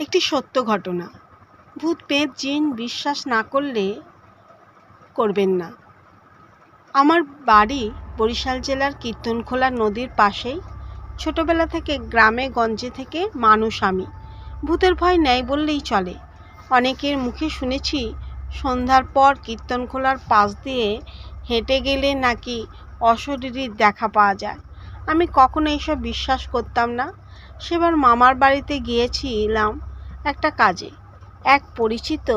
একটি সত্য ঘটনা। ভূত পেত জিন বিশ্বাস না করলে করবেন না। আমার বাড়ি বরিশাল জেলার কীর্তনখোলা নদীর পাশেই। ছোটবেলা থেকে গ্রামে গঞ্জে থেকে মানুষ আমি। ভূতের ভয় নেই বললেই চলে। অনেকের মুখে শুনেছি, সন্ধ্যার পর কীর্তনখোলার পাশ দিয়ে হেঁটে গেলে নাকি অশরীরীর দেখা পাওয়া যায়। আমি কখনো এসব বিশ্বাস করতাম না। সেবার মামার বাড়িতে গিয়েছিলাম একটা কাজে। এক পরিচিত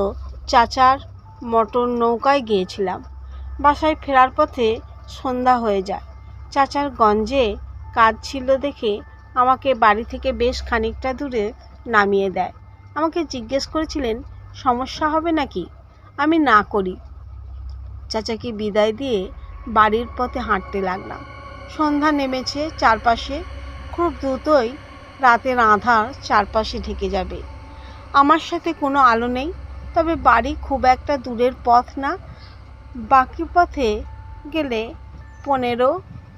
চাচার মোটর নৌকায় গিয়েছিলাম। বাসায় ফেরার পথে সন্ধ্যা হয়ে যায়। চাচার গঞ্জে কাজ ছিল দেখে আমাকে বাড়ি থেকে বেশ খানিকটা দূরে নামিয়ে দেয়। আমাকে জিজ্ঞেস করেছিলেন, সমস্যা হবে নাকি? আমি না করি। চাচাকে বিদায় দিয়ে বাড়ির পথে হাঁটতে লাগলাম। সন্ধ্যা নেমেছে চারপাশে। খুব দ্রুতই রাতের আধার চারপাশে ঢেকে যাবে। আমার সাথে কোনো আলো নেই, তবে বাড়ি খুব একটা দূরের পথ না। বাকি পথে গেলে পনেরো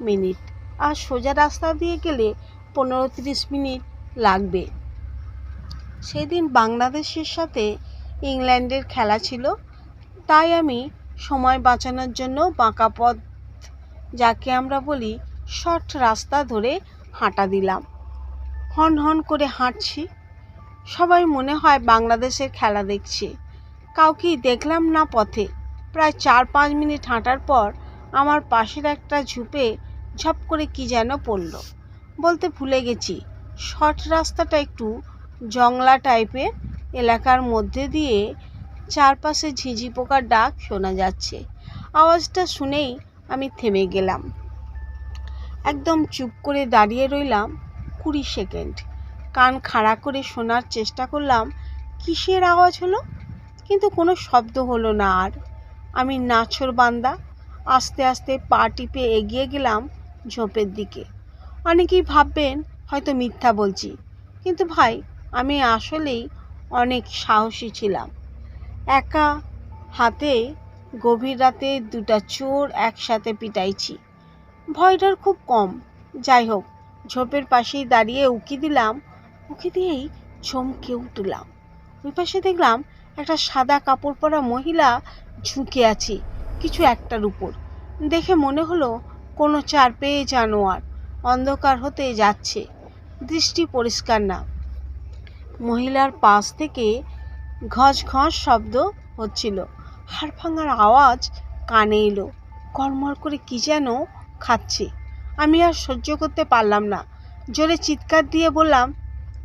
মিনিট আর সোজা রাস্তা দিয়ে গেলে পনেরো তিরিশ মিনিট লাগবে। সেদিন বাংলাদেশের সাথে ইংল্যান্ডের খেলা ছিল, তাই আমি সময় বাঁচানোর জন্য বাঁকা পথ, যাকে আমরা বলি শর্ট রাস্তা ধরে হাঁটা দিলাম। হন হন করে হাঁটছি। সবাই মনে হয় বাংলাদেশের খেলা দেখছে। কাউকেই দেখলাম না পথে। প্রায় চার পাঁচ মিনিট হাঁটার পর আমার পাশের একটা ঝুপে ঝপ করে কি যেন পড়ল। বলতে ভুলে গেছি, শর্ট রাস্তাটা একটু জংলা টাইপের এলাকার মধ্যে দিয়ে চারপাশে ঝিঝি পোকার ডাক শোনা যাচ্ছে। আওয়াজটা শুনেই আমি থেমে গেলাম। একদম চুপ করে দাঁড়িয়ে রইলাম কুড়ি সেকেন্ড। কান খাড়া করে শোনার চেষ্টা করলাম, কিসের আওয়াজ হলো? কিন্তু কোনো শব্দ হলো না আর। আমি নাছর বান্দা, আস্তে আস্তে পা টিপে এগিয়ে গেলাম ঝোপের দিকে। অনেকেই ভাববেন হয়তো মিথ্যা বলছি, কিন্তু ভাই, আমি আসলেই অনেক সাহসী ছিলাম। একা হাতে গভীর রাতে দুটা চোর একসাথে পিটাইছি। ভয়টার খুব কম। যাই হোক ঝোপের পাশেই দাঁড়িয়ে উকি দিলাম, উকি দিয়েই চমকে উঠলাম। ওই পাশে দেখলাম একটা সাদা কাপড় পরা মহিলা ঝুঁকে আছে কিছু একটার উপর। দেখে মনে হলো কোনো চার পেয়ে জানোয়ার অন্ধকার হতে যাচ্ছে, দৃষ্টি পরিষ্কার না। মহিলার পাশ থেকে ঘস ঘস শব্দ হচ্ছিল। হাড় ভাঙার আওয়াজ কানে এলো। কর্মর করে কি যেন খাচ্ছে। আমি আর সহ্য করতে পারলাম না। জোরে চিৎকার দিয়ে বললাম,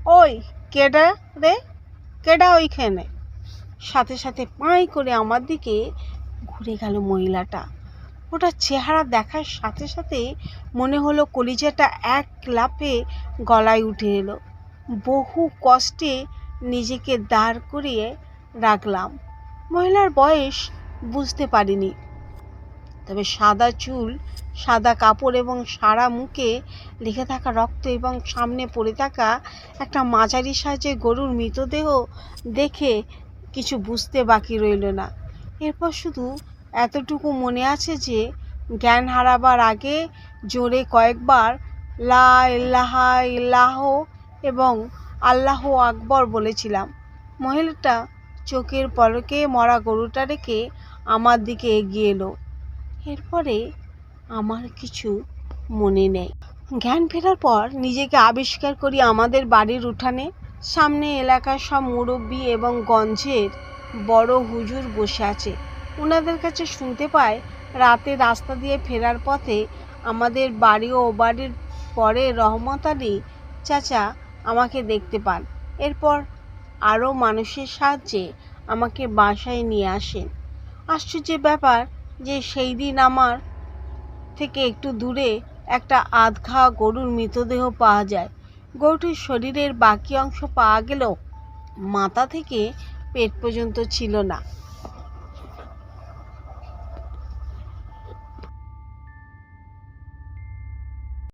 ওই, কেডা রে? কেডা ওইখানে? সাথে সাথে পাঁই করে আমার দিকে ঘুরে গেল মহিলাটা। ওটা চেহারা দেখার সাথে সাথে মনে হলো কলিজাটা এক লাফে গলায় উঠে এলো। বহু কষ্টে নিজেকে দাঁড় করিয়ে রাখলাম। মহিলার বয়স বুঝতে পারিনি। তবে সাদা চুল, সাদা কাপড় এবং সারা মুখে লেগে থাকা রক্ত এবং সামনে পড়ে থাকা একটা মাঝারি সাইজের গরুর মৃতদেহ দেখে কিছু বুঝতে বাকি রইল না। এরপর শুধু এতটুকু মনে আছে যে, জ্ঞান হারাবার আগে জোরে কয়েকবার লা ইল্লাহা ইল্লাহ এবং আল্লাহ আকবর বলেছিলাম, মহিলাটা চোখের পলকে মরা গরুটা রেখে আমার দিকে এগিয়ে এলো। এরপরে আমার কিছু মনে নেই। জ্ঞান ফেরার পর নিজেকে আবিষ্কার করি আমাদের বাড়ির উঠানে। সামনে এলাকার সব মুরব্বী এবং গঞ্জের বড় হুজুর বসে আছে। ওনাদের কাছে শুনতে পায় রাতে রাস্তা দিয়ে ফেরার পথে আমাদের বাড়ি ও বাড়ির পরে রহমত আলী চাচা আমাকে দেখতে পান। এরপর আরও মানুষের সাহায্যে আমাকে বাসায় নিয়ে আসেন। আশ্চর্যের ব্যাপার যে সেই দিন আমার থেকে একটু দূরে একটা আধ খাওয়া গরুর মৃতদেহ পাওয়া যায়। গরুটির শরীরের বাকি অংশ পাওয়া গেলেও মাথা থেকে পেট পর্যন্ত ছিল না।